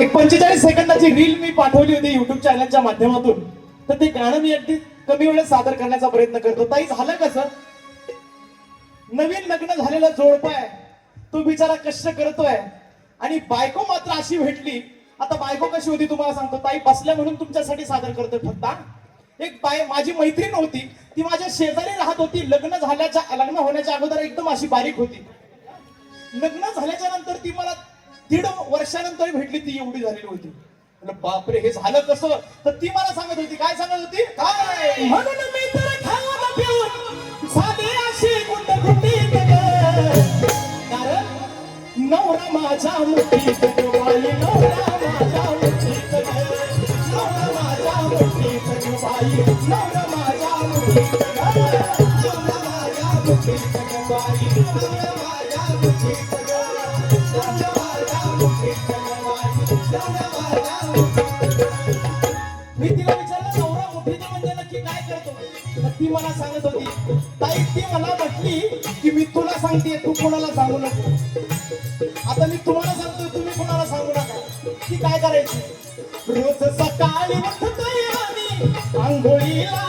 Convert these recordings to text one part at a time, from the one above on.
एक पंचेचाळीस सेकंदाची रील मी पाठवली होती युट्यूब चॅनलच्या माध्यमातून. तर ते गाणं मी अगदी कमी वेळेत सादर करण्याचा प्रयत्न करतो. ताई झालं कसं नवीन लग्न झालेला जोडपाय तो बिचारा कष्ट करतोय. आणि बायको मात्र अशी भेटली. आता बायको कशी होती तुम्हाला सांगतो. ताई बसल्या म्हणून तुमच्यासाठी सादर करतोय फक्त एक बाय माझी मैत्रीण होती. ती माझ्या शेजारी राहत होती. लग्न झाल्याच्या लग्न होण्याच्या अगोदर एकदम अशी बारीक होती. लग्न झाल्याच्यानंतर ती मला दीड वर्षानंतर भेटली ती एवढी झालेली होती. बापरे हे झालं कसं? तर ती मला सांगत होती. काय सांगत होती? काय? म्हणून मी तर पिऊन झाले अशी कारण नवरा माझा मुठीत ग नवरा मुठीत नवरा मुठीत नवरा मुठीत नवरा माझ्या मुठीत नवरा माझ्या मुठीत मी तिला विचारलं नवरा मुठीत म्हणजे नक्की काय करतो? ती मला सांगत होती ताई ती मला म्हटली की मी तुला सांगते तू कोणाला सांगू नको. आता मी तुम्हाला सांगतोय तुम्ही कोणाला सांगू नका. ती काय करायची? रोज सकाळी उठतोय आणि आंघोळीला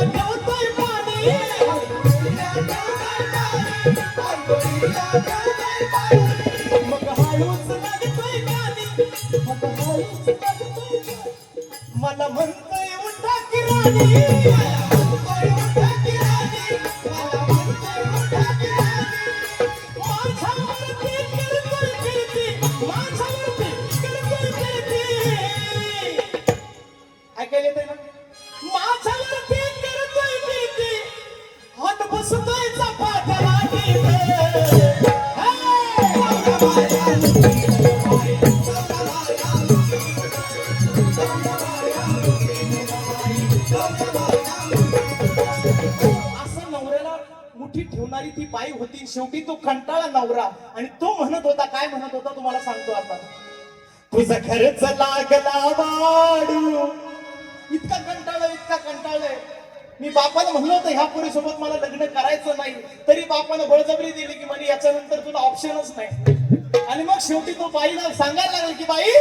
मुठी ती बाई होती. शेवटी तो कंटाळा नवरा. आणि तो म्हणत होता काय म्हणत होता तुम्हाला सांगतो आता. तुझा खर्च लागला वाढू. इतका कंटाळा इतका कंटाळ मी बापाला म्हणलं होतं ह्या पुरीसोबत मला लग्न करायचं नाही. तरी बापानं बळजबरी दिली की म्हणे याच्यानंतर तुला ऑप्शनच नाही. आणि मग शेवटी तो बाईला सांगायला लागला की बाई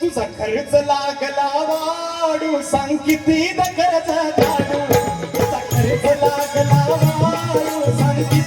तुझा खर्च लागला वाढू. सांग किती खर्च काढू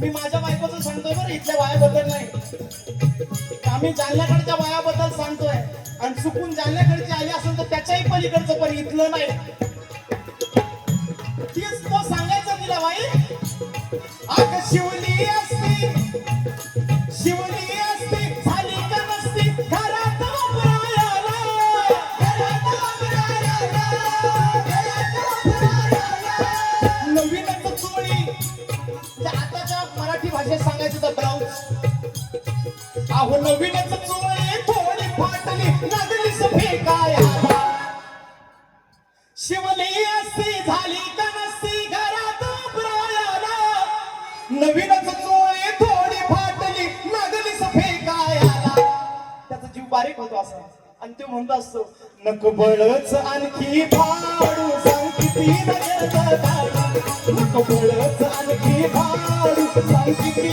मी माझ्या बायकोचं सांगतोय बरं इथल्या वायाबद्दल नाही. आम्ही जालन्याकडच्या वायाबद्दल सांगतोय. आणि चुकून जालन्याकडची आली असेल तर त्याच्याही पलीकडचं पण इथलं नाही. अहो नवीनच चोळे थोडी फाटली लागलीच फेकायला शिवली असती झाली का नसती घरात प्रायाला? नवीनच चोळे थोडी फाटली लागलीच फेकायला त्याचा जीव बारीक होतो असा. आणि तो म्हणतो असतो नको बळच आणखी फाडू सांग किती नजर नको बळच आणखी फाडू सांग किती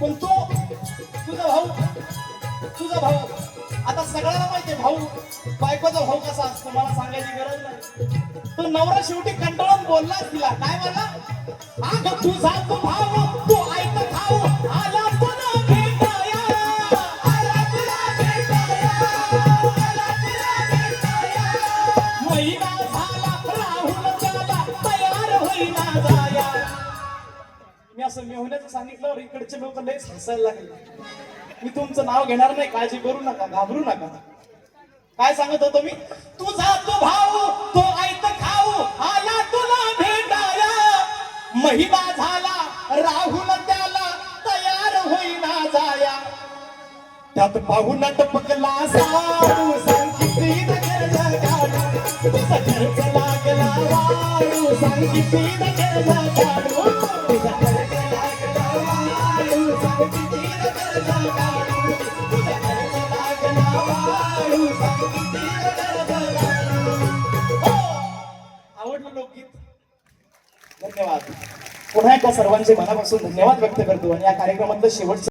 पण तो तुझा भाऊ तुझा भाऊ. आता सगळ्यांना माहितीये भाऊ बायकोचा भाऊ कसा असतो मला सांगायची गरज नाही. तो नवरा शेवटी कंटाळून बोललाच तिला. काय म्हणला अग तुझा तो भाऊ तू ऐक भेटाया झाला राहुल त्याला तयार होईना जाया. मी असं मेहण्याचं सांगितल्यावर इकडचे लोक लयच हसायला लागले. मी तुमचं नाव घेणार नाही काळजी करू नका घाबरू नका. काय सांगत होतो मी? तुझा तो भाऊ तो ऐत खाऊ आला तुला भेटाया. महिमा झाला राहुल त्याला तयार होईना जाया. त्यात पाहून टपकला साडू धन्यवाद. पुन्हा एकदा सर्वांचे मनापासून धन्यवाद व्यक्त करतो आणि या कार्यक्रमातलं शेवटचं